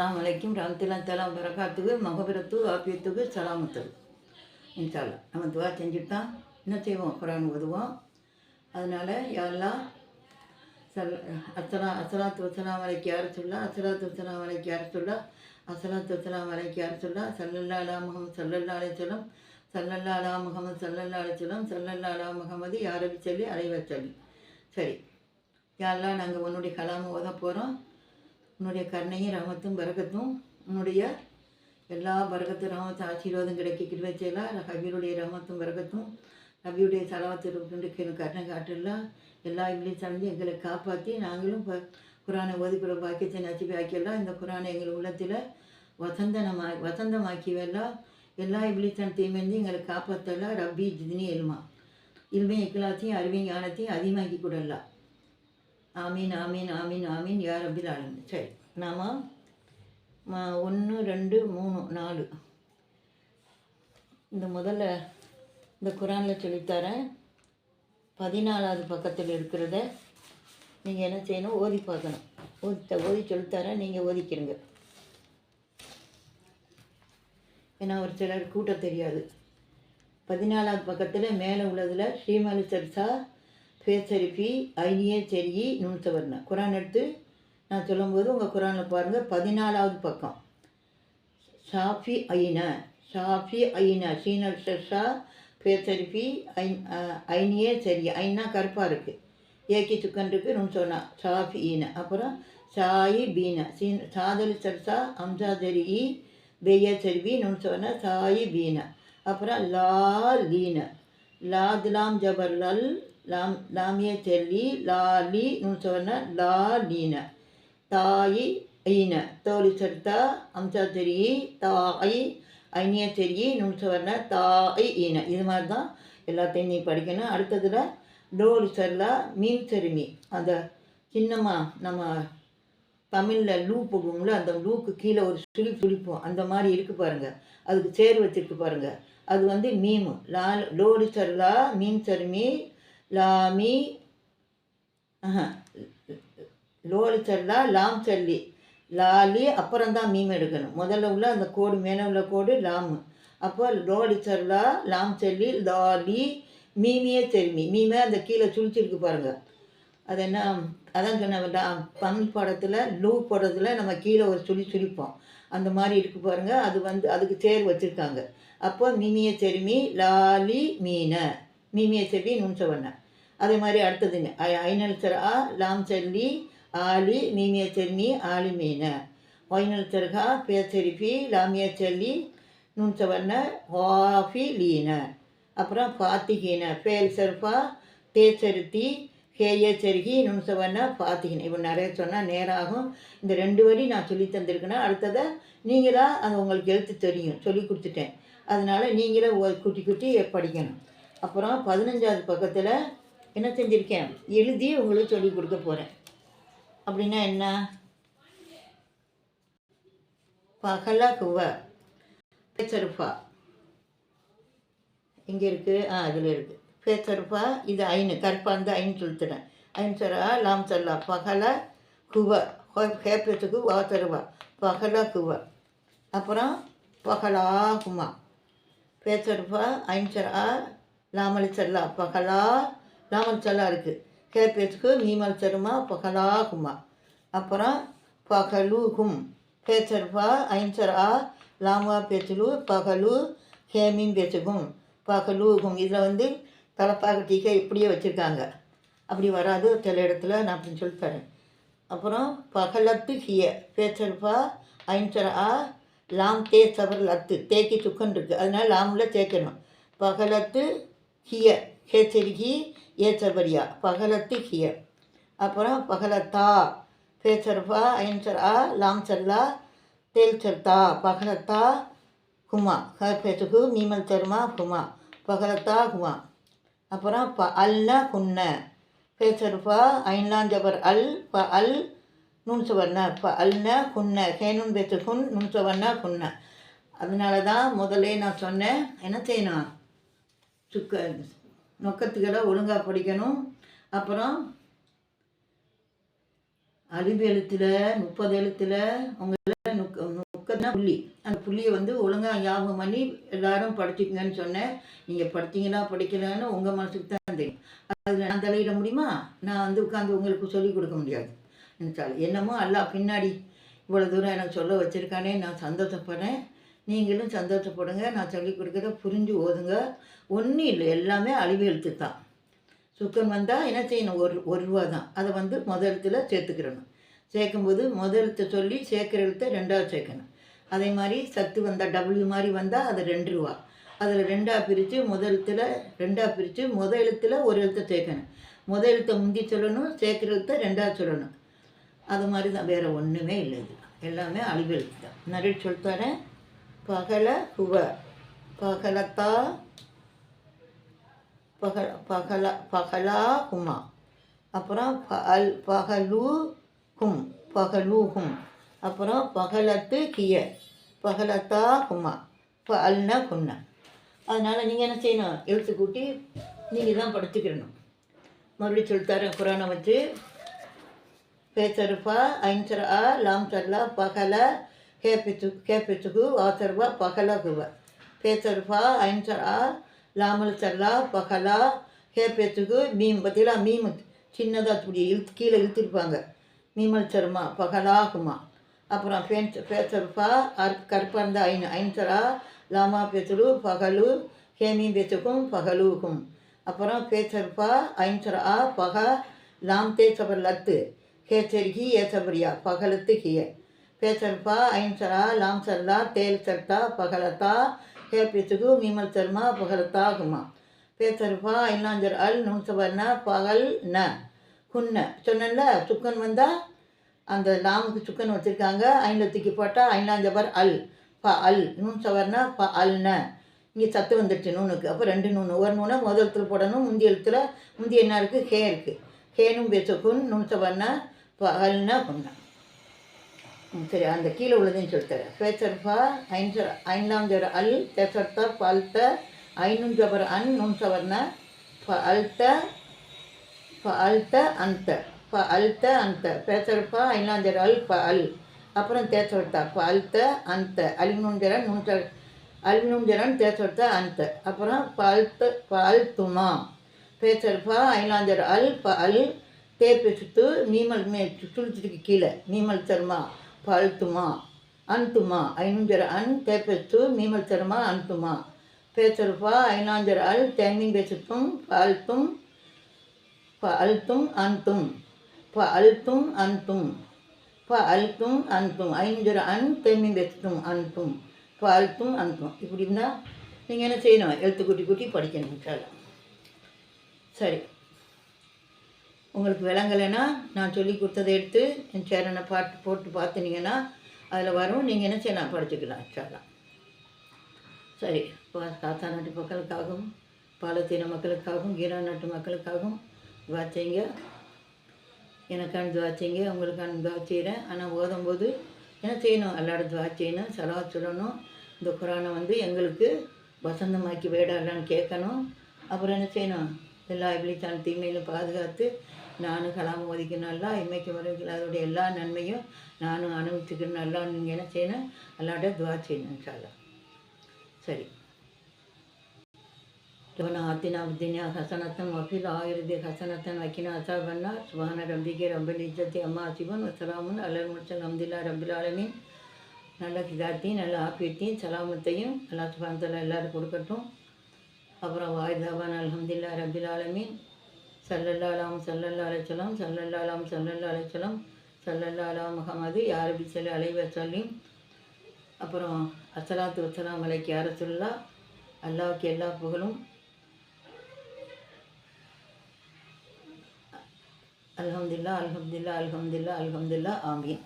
அஸ்ஸலாமு அலைக்கும் ரஹமத்துல்லாஹி தஆலா வரகாத்துக்கு மகபிரத்து ஆபியத்துக்கு சலாமத்து இன்ஷால்லா நம்ம துவா செஞ்சுட்டு தான் என்ன செய்வோம்? குரான் ஓதுவோம். அதனால் யாரெல்லாம் சல் அஸ்ஸலா அஸ்ஸலாத்து வசலாம் அலைக்கு யார் சொல்லா? அஸ்ஸலாத்து வசலாம் அலைக்கு யார் சொல்லா? அஸ்ஸலாத்து வசலாம் அலைக்கு யார் சொல்லா? சல்லல்லா அலா முகமது சல்லல்லா அலை சல்லல்லா அலா முகமது சல்லல்லா அலை சொல்லம் சல்லல்லா அலா முகமது யாரபி சொல்லி அலைவ சொல்லி. சரி. யாரெல்லாம் நாங்கள் உன்னுடைய கலாம ஓத போகிறோம் உன்னுடைய கருணையும் ரமத்தும் பரகத்தும் உன்னுடைய எல்லா பரகத்து ரமத்து ஆசீர்வாதம் கிடைக்க கிருவச்செல்லாம் ஹபீருடைய ரமத்தும் பரகத்தும் நபியுடைய செலவத்திற்கு கருணை காட்டலாம் எல்லா இப்படியும் சார்ந்து எங்களை காப்பாற்றி நாங்களும் இப்போ குரானை ஒதுக்குற பாக்கியத்தை நசிபி ஆக்கியெல்லாம் இந்த குரானை எங்கள் உள்ளத்தில் வசந்தனமா வசந்தமாக்கிவெல்லாம் எல்லா இப்படித்தான் தீமைந்து எங்களை காப்பாற்றலாம் ரப்பி ஜிதினி எல்மா. இல்மை இக்கலாத்தையும் அறிவை ஞானத்தையும் அதிகமாக்கி கூடலாம் ஆமீன் ஆமீன் ஆமீன் ஆமீன் யார் ரப்பில் ஆளுங்க சரி நாம் ஒன்று ரெண்டு மூணு நாலு. இந்த முதல்ல இந்த குரானில் சொல்லித்தரேன் பதினாலாவது பக்கத்தில் இருக்கிறத நீங்கள் என்ன செய்யணும்? ஓதி பார்க்கணும். ஓதி ஓதி சொல்லித்தரேன் நீங்கள் ஓதிக்கிறங்க ஏன்னா ஒரு சிலர் கூட்ட தெரியாது. பதினாலாவது பக்கத்தில் மேலே உள்ளதில் ஸ்ரீமலி சர்சா பேச்சரிப்பி ஐனியே செரி நுண்சவர்ண குரான் எடுத்து நான் சொல்லும்போது உங்கள் குரானில் பாருங்கள் பதினாலாவது பக்கம். ஷாஃபி ஐன ஷாஃபி ஐன சீனல் ஷா பேச்சரிப்பி ஐ ஐனியே சரி ஐனா கருப்பாக இருக்குது ஏக்கி சுக்கன் இருக்குது நுண் சொன்னா ஷாஃபி ஈன. அப்புறம் சாயி பீன. சீன் சாதலி சர்சா அம்சா ஜரி பெய்ய செருவி நுண் சொன்ன சாயி பீன. அப்புறம் லா லீன. லாத்லாம் ஜபர் லாம் லாமிய செல்லி லாலி நுண் சொன்ன லா தாயி ஐன தோழி சர்த்தா அம்சா தெரி தாய் ஐனிய தெரி நுண் சொன்ன தாய் ஈன இது மாதிரி தான் எல்லாத்தையும் நீ படிக்கணும். அடுத்ததில் டோலி சர்லா மீன் செருமி. அந்த சின்னமாக நம்ம தமிழில் லூ போடுவோம்ல அந்த லூக்கு கீழே ஒரு சுழி சுழிப்போம் அந்த மாதிரி இருக்கு பாருங்கள் அதுக்கு சேர் வச்சிருக்கு பாருங்க. அது வந்து மீமு. லா லோடு சர்லா மீன் சருமி லாமி லோடு சர்லா லாம் சல்லி. லாலி அப்புறம் தான் மீம் எடுக்கணும். முதல்ல உள்ள அந்த கோடு மேலே உள்ள கோடு லாமு. அப்போ லோலி சர்லா லாம் சொல்லி லாலி மீமியே செருமி மீமே அந்த கீழே சுழிச்சிருக்கு பாருங்கள் அது என்ன அதான் சொன்ன தமிழ் படத்தில் லூ படத்தில் நம்ம கீழே ஒரு சுழி சுழிப்போம். அந்த மாதிரி இருக்குது பாருங்கள் அது வந்து அதுக்கு சேர் வச்சுருக்காங்க. அப்போ மீமியை செருமி லாலி மீனை. மிமிய செவி நுண்சவண்ண அதே மாதிரி அடுத்ததுங்க ஐ ஆ லாம் செல்லி ஆலி மீமிய செருமி ஆலி மீன. ஒய்னல் சரகா பேச்சரிஃபி லாமிய செல்லி நுண்சவண்ண ஹாஃபி லீன. அப்புறம் ஃபாத்திகீன. ஃபேல் சர்ஃபா தேச்சருத்தி கேய செருகி நுண்சவண்ண ஃபாத்திகின். இப்போ நிறைய சொன்னால் நேராகும். இந்த ரெண்டு வரி நான் சொல்லி தந்திருக்கேன்னா அடுத்ததை நீங்களாக அது உங்களுக்கு எழுத்து தெரியும். சொல்லி கொடுத்துட்டேன். அதனால் நீங்களே குட்டி குட்டி படிக்கணும். அப்புறம் பதினஞ்சாவது பக்கத்தில் என்ன செஞ்சுருக்கேன்? எழுதி உங்களுக்கு சொல்லி கொடுக்க போகிறேன் அப்படின்னா என்ன? பகலா குவ. பேச்சருப்பா. இங்கே இருக்குது ஆ அதில் இருக்குது பேச்சருப்பா இது ஐனு. கருப்பா வந்து ஐன் சொல்லிட்டுறேன் ஐன் சரா லாம் சல்லா பகல குவ. ஹேப்பத்துக்கு வா தருவா. பகல குவ. அப்புறம் பகலா குமா பேச்சருப்பா ஐன் சரா லாமல் செல்லா பகலா. லாமல் செல்லா இருக்குது கேப்பேச்சுக்கு மீமல் செருமா பகலா குமா. அப்புறம் பகலுகும் பேச்சருப்பா ஐன் லாமா பேச்சலு பகலு ஹேமின் பேச்சுகும். பகலூகும் இதில் வந்து தலைப்பாக டீக்கை இப்படியே வச்சுருக்காங்க. அப்படி வராது சில இடத்துல நான் அப்படின்னு சொல்லி தரேன். அப்புறம் பகலத்து ஹிய. பேச்சல்பா ஆ. லாம் தே சவர் லத்து. தேக்கி சுக்கன் இருக்குது அதனால் லாமில் தேய்க்கணும் பகலத்து ஹிய ஹேச்சரிகி ஏச்சர்பரியா பகலத்து ஹிய. அப்புறம் பகலத்தா பேச்சர்பா ஆ லாம் சல்லா தேல் சர்த்தா பகலத்தா குமா பேச்சுக்கு மீமல் சர்மா ஹுமா. பகலத்தா குமா அப்புறம் ப அல்னா குன்ன. பேச்சருப்பா ஐன்லான் ஜபர் அல் ப அல் நுண்சுவர்ண. ப அல்ன குன்ன. கேனுன் பேச்சு குன் குன்ன. அதனால தான் முதலே நான் சொன்னேன் என்ன செய்யணும் சுக்க நொக்கத்துக்கெல்லாம் ஒழுங்காக படிக்கணும். அப்புறம் அழிவு எழுத்தில் முப்பது எழுத்தில் உங்களை நுக்க சுக்கன்னா புள்ளி. அந்த புள்ளியை வந்து ஒழுங்காக ஞாபகம் பண்ணி எல்லாரும் படிச்சுக்கங்கன்னு சொன்னேன். நீங்கள் படித்தீங்களா படிக்கலன்னு உங்கள் மனசுக்கு தான் தெரியும். அதில் நான் தலையிட முடியுமா? நான் வந்து உட்காந்து உங்களுக்கு சொல்லிக் கொடுக்க முடியாது. நினச்சாலும் என்னமோ எல்லாம் பின்னாடி இவ்வளோ தூரம் எனக்கு சொல்ல வச்சுருக்கானே நான் சந்தோஷப்படுறேன். நீங்களும் சந்தோஷப்படுங்க நான் சொல்லிக் கொடுக்குறத புரிஞ்சு ஓதுங்க. ஒன்றும் இல்லை. எல்லாமே அழிவு எழுத்து தான். சுக்கம் வந்தால் என்ன செய்யணும்? ஒரு ஒரு ரூபா தான். அதை வந்து முதலத்தில் சேர்த்துக்கிறணும். சேர்க்கும்போது முதலத்தை சொல்லி சேர்க்குற எழுத்தை ரெண்டாவது சேர்க்கணும். அதே மாதிரி சத்து வந்தால் டபுள்யூ மாதிரி வந்தால் அது ரெண்டு ரூபா. அதில் ரெண்டாக பிரித்து முதலத்தில் ரெண்டாக பிரித்து முத எழுத்தில் ஒரு எழுத்தை சேர்க்கணும். முத எழுத்தை முந்தி சொல்லணும் சேர்க்குற எழுத்தை ரெண்டாவது சொல்லணும். அது மாதிரி தான். வேறு ஒன்றுமே இல்லை. இது எல்லாமே அழிவு எழுத்து தான். நிறைய சொல்லித்தரேன் பகல குவ. பகலத்தா பகல பகல பகலா குமா. அப்புறம் பல் பகலு கும் பகலூகும். அப்புறம் பகலத்து கிய. பகலத்தா குமா. பல்ன குன்ன. அதனால் நீங்கள் என்ன செய்யணும்? எழுத்து கூட்டி நீங்கள் தான் படிச்சுக்கிடணும். மறுபடியும் சொல்லித்தார குரானை வச்சு. பேசருஃபா ஐன்சர் ஆ லாம் சர்லா பகல கேபிச்சு கேபிச்சுகு வாசர்வா பகல குவ பேச்சருப்பா ஐஞ்சர ஆ லாமல் சர்லா பகலா கேபேச்சுகு மீம் பார்த்தீங்களா மீம் சின்னதாக இப்படி இழுத்து கீழே இழுத்துருப்பாங்க. மீமல் சர்மா பகலாகுமா. அப்புறம் பேன் பேச்சருப்பா அர் கற்பந்த ஐன் ஐன்சரா லாமா பேத்துரு பகலு ஹேமி பேச்சுக்கும் பகலுக்கும் அப்புறம் பேச்சருப்பா ஐன்சரா பக லாம் தேசபர் லத்து. கேச்சரிகி ஏசபரியா பகலத்து கிய. லாம் சல்லா தேல் சர்த்தா பகலத்தா ஹே பேச்சுகு மீமல் சர்மா பகலத்தா குமா. பேச்சருப்பா ஐநாஞ்சர் அல் நும்சபர்னா பகல் ந குன்ன. சொன்னேன்ல சுக்கன் வந்தால் அந்த லாமுக்கு சுக்கன் வச்சுருக்காங்க. ஐனில் தூக்கி போட்டால் ஐநாஞ்சபர் அல் ப அல் நூன் சவர்னா ப அல்ன இங்கே சத்து வந்துடுச்சு நூனுக்கு. அப்போ ரெண்டு நூணு ஒரு நூனை முதல் எழுத்துல போடணும். முந்தி எழுத்துல முந்தி என்ன இருக்குது ஹே இருக்குது ஹேனும் பேசுக்குன் நூன் சவர்னா ப அல்னா பொண்ணா சரி அந்த கீழே உள்ளதையும் சொல்லித்தரேன் பேச்சர்பா ஐன்சர் ஐந்தாம் ஜர் அல் தேசர்த்த பல்த்த ஐநூன் ஜபர் அன் நுண் சவர்ன ஃப அல்த்த ஃப அல்த்த அந்த ஃப அல்த்த அந்த. பேச்சர்பா ஐந்தாம் ஜர் அல் ப அல். அப்புறம் தேச்சொடுத்தா ஃப அல்த்த அந்த. அலிநூஞ்சரன் நூஞ்ச அலிநூஞ்சரன் தேச்சொடுத்தா அந்த. அப்புறம் ஃப அல்த்த துமா அல்துமா. பேச்சர்பா ஐலாஞ்சர் அல் ப அல். தேப்பை சுத்து நீமல் மே சுழிச்சிருக்கு கீழே நீமல் சர்மா. ப அல்துமா அன்துமா? ஐநூஞ்சர அன் தேப்பெத்து மீமல் சர்மா அன்துமா? பேச்சர்பா ஐநாஞ்சர் அல் தேமிங் பேசுத்தும் ப ப அல்தும் அன்தும். ப அல்தும் அன்தும். ப அல்தும் அன்தும். ஐஞ்சர அன் தேமிங் பேசுத்தும் அன்தும். ப அல்தும் அன்தும். இப்படி இருந்தால் நீங்கள் என்ன செய்யணும்? எழுத்து குட்டி குட்டி படிக்கணும் சார் சரி. உங்களுக்கு விளங்கலைன்னா நான் சொல்லி கொடுத்ததை எடுத்து என் சேரனை பாட்டு போட்டு பார்த்துனீங்கன்னா அதில் வரும் நீங்கள் என்ன செய்யலாம்? படிச்சுக்கலாம் சாலாம் சரி இப்போ காத்தா நாட்டு மக்களுக்காகவும் பாலத்தீன மக்களுக்காகவும் கீரா நாட்டு மக்களுக்காகவும் துவா செய்யுங்க எனக்கான துவா செய்யுங்க உங்களுக்கான துவா செய்கிறேன் ஆனால் ஓதும்போது என்ன செய்யணும்? எல்லாரும் துவா செய்யணும் செலவா சொல்லணும். இந்த குரானை வந்து எங்களுக்கு வசந்தமாக்கி வேடாலான்னு கேட்கணும். அப்புறம் என்ன செய்யணும்? எல்லா இபிலித்தான தீமையிலும் பாதுகாத்து நானும் கலாம் ஓதிக்கணும் நல்லா இம்மைக்கு வரைக்கும் அதோடைய எல்லா நன்மையும் நானும் அனுபவிச்சுக்கணும் நல்லா நீங்கள் என்ன செய்யணும் எல்லாட்ட துவா செய்யணும் இன்ஷால்லா சரி ربنا آتنا في الدنيا حسنة وفي الآخرة حسنة وقنا عذاب النار سبحان ربك رب العزة عما يصفون وسلام على المرسلين الحمد لله رب العالمين நல்ல கிதாத்தையும் நல்ல ஆப்பியத்தையும் சலாமத்தையும் அல்லா சுபாந்தல எல்லாரும் கொடுக்கட்டும் அப்புறம் வாய்தாபான் அலமதுல்லா ரபில் ஆலமீன் சல்லல்லாலாம் சல்லல்லா அலைச்சலாம் சல்லல்லாலாம் சல்லல்லா அலைச்சலாம் சல்லல்லா முகமது யாரபி சல்லி அலைவர் சொல்லிம் அப்புறம் அசலாத்து வசலாம் அலைக்கு அரசுல்லா அல்லாவுக்கு எல்லா புகழும் அலமதுல்லா அலமதுல்லா அலமதுல்லா அலமதுல்லா ஆமீன்